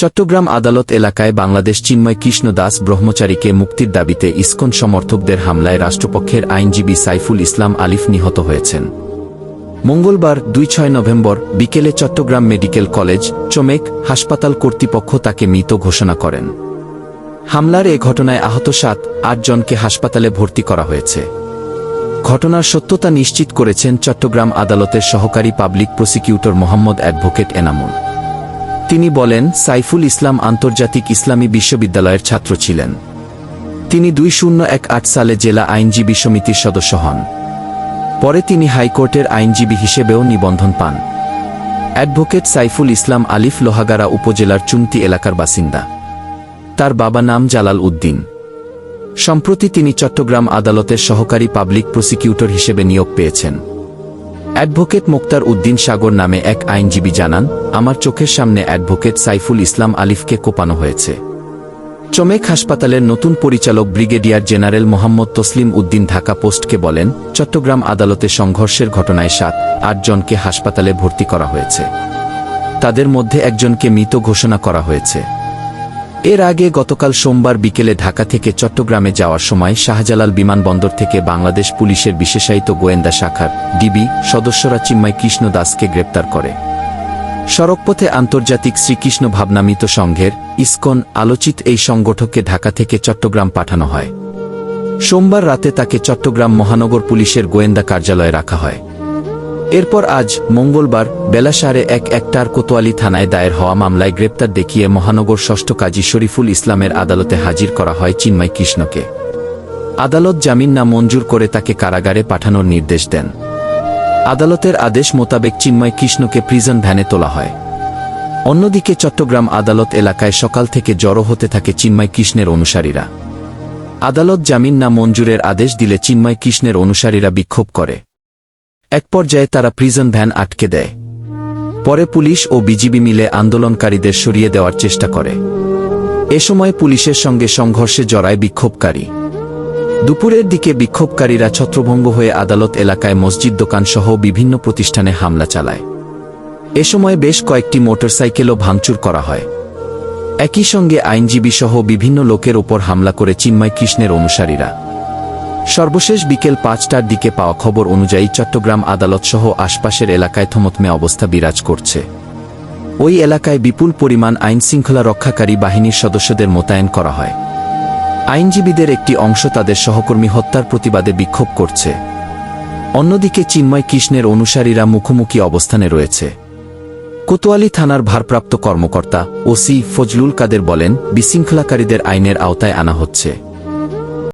চট্টগ্রাম আদালত এলাকায় বাংলাদেশ চিন্ময় কৃষ্ণ দাস ব্রহ্মচারীকে মুক্তির দাবিতে ইসকন সমর্থকদের হামলায় রাষ্ট্রপক্ষের আইনজীবী সাইফুল ইসলাম আলিফ নিহত হয়েছেন। মঙ্গলবার, দুই ছয় নভেম্বর, বিকেলে চট্টগ্রাম মেডিকেল কলেজ, চমেক, হাসপাতাল কর্তৃপক্ষ তাকে মৃত ঘোষণা করেন। হামলার এ ঘটনায় আহত সাত আটজনকে হাসপাতালে ভর্তি করা হয়েছে। ঘটনার সত্যতা নিশ্চিত করেছেন চট্টগ্রাম আদালতের সহকারী public prosecutor Mohammad advocate Enamul. তিনি বলেন, সাইফুল ইসলাম আন্তর্জাতিক ইসলামী বিশ্ববিদ্যালয়ের ছাত্র ছিলেন। তিনি দুই শূন্য এক আট সালে জেলা আইনজীবী সমিতির সদস্য হন। পরে তিনি হাইকোর্টের আইনজীবী হিসেবেও নিবন্ধন পান। অ্যাডভোকেট সাইফুল ইসলাম আলিফ লোহাগাড়া উপজেলার চুনতি এলাকার বাসিন্দা। তার বাবা নাম জালাল উদ্দিন। সম্প্রতি তিনি চট্টগ্রাম আদালতের সহকারী পাবলিক প্রসিকিউটর হিসেবে নিয়োগ পেয়েছেন। অ্যাডভোকেট মোক্তার উদ্দিন সাগর নামে এক আইনজীবী জানান, আমার চোখের সামনে অ্যাডভোকেট সাইফুল ইসলাম আলিফকে কোপানো হয়েছে। চমেক হাসপাতালের নতুন পরিচালক ব্রিগেডিয়ার জেনারেল মোহাম্মদ তসলিম উদ্দিন ঢাকা পোস্টকে বলেন, চট্টগ্রাম আদালতে সংঘর্ষের ঘটনায় সাত আটজনকে হাসপাতালে ভর্তি করা হয়েছে। তাদের মধ্যে একজনকে মৃত ঘোষণা করা হয়েছে। এর আগে গতকাল সোমবার বিকেলে ঢাকা থেকে চট্টগ্রামে যাওয়ার সময় শাহজালাল বিমানবন্দর থেকে বাংলাদেশ পুলিশের বিশেষায়িত গোয়েন্দা শাখার ডিবি সদস্যরা চিন্ময় কৃষ্ণ দাসকে গ্রেপ্তার করে। সড়কপথে আন্তর্জাতিক শ্রীকৃষ্ণ ভাবনামিত সংঘের ইসকন আলোচিত এই সংগঠককে ঢাকা থেকে চট্টগ্রাম পাঠানো হয়। সোমবার রাতে তাকে চট্টগ্রাম মহানগর পুলিশের গোয়েন্দা কার্যালয়ে রাখা হয়। এরপর আজ মঙ্গলবার বেলা সাড়ে এক একটার কোতোয়ালি থানায় দায়ের হওয়া মামলায় গ্রেপ্তার দেখিয়ে মহানগর ষষ্ঠ কাজী শরীফুল ইসলামের আদালতে হাজির করা হয় চিন্ময় কৃষ্ণকে। আদালত জামিন না মঞ্জুর করে তাকে কারাগারে পাঠানোর নির্দেশ দেন। আদালতের আদেশ মোতাবেক চিন্ময় কৃষ্ণকে প্রিজন ভ্যানে তোলা হয়। অন্যদিকে চট্টগ্রাম আদালত এলাকায় সকাল থেকে জড়ো হতে থাকে চিন্ময় কৃষ্ণের অনুসারীরা। আদালত জামিন না মঞ্জুরের আদেশ দিলে চিন্ময় কৃষ্ণের অনুসারীরা বিক্ষোভ করে। এক পর্যায়ে তারা প্রিজন ভ্যান আটকে দেয়। পরে পুলিশ ও বিজিবি মিলে আন্দোলনকারীদের সরিয়ে দেওয়ার চেষ্টা করে। এ সময় পুলিশের সঙ্গে সংঘর্ষে জড়ায় বিক্ষোভকারী। দুপুরের দিকে বিক্ষোভকারীরা ছত্রভঙ্গ হয়ে আদালত এলাকায় মসজিদ দোকানসহ বিভিন্ন প্রতিষ্ঠানে হামলা চালায়। এ সময় বেশ কয়েকটি মোটরসাইকেলও ভাঙচুর করা হয়। একই সঙ্গে আইনজীবী সহ বিভিন্ন লোকের ওপর হামলা করে চিন্ময় কৃষ্ণের অনুসারীরা। সর্বশেষ বিকেল পাঁচটার দিকে পাওয়া খবর অনুযায়ী চট্টগ্রাম আদালতসহ আশপাশের এলাকায় থমথমে অবস্থা বিরাজ করছে। ওই এলাকায় বিপুল পরিমাণ আইনশৃঙ্খলা রক্ষাকারী বাহিনীর সদস্যদের মোতায়েন করা হয়। আইনজীবীদের একটি অংশ তাদের সহকর্মী হত্যার প্রতিবাদে বিক্ষোভ করছে। অন্যদিকে চিন্ময় কৃষ্ণের অনুসারীরা মুখোমুখি অবস্থানে রয়েছে। কোতোয়ালি থানার ভারপ্রাপ্ত কর্মকর্তা ওসি ফজলুল কাদের বলেন, বিশৃঙ্খলাকারীদের আইনের আওতায় আনা হচ্ছে।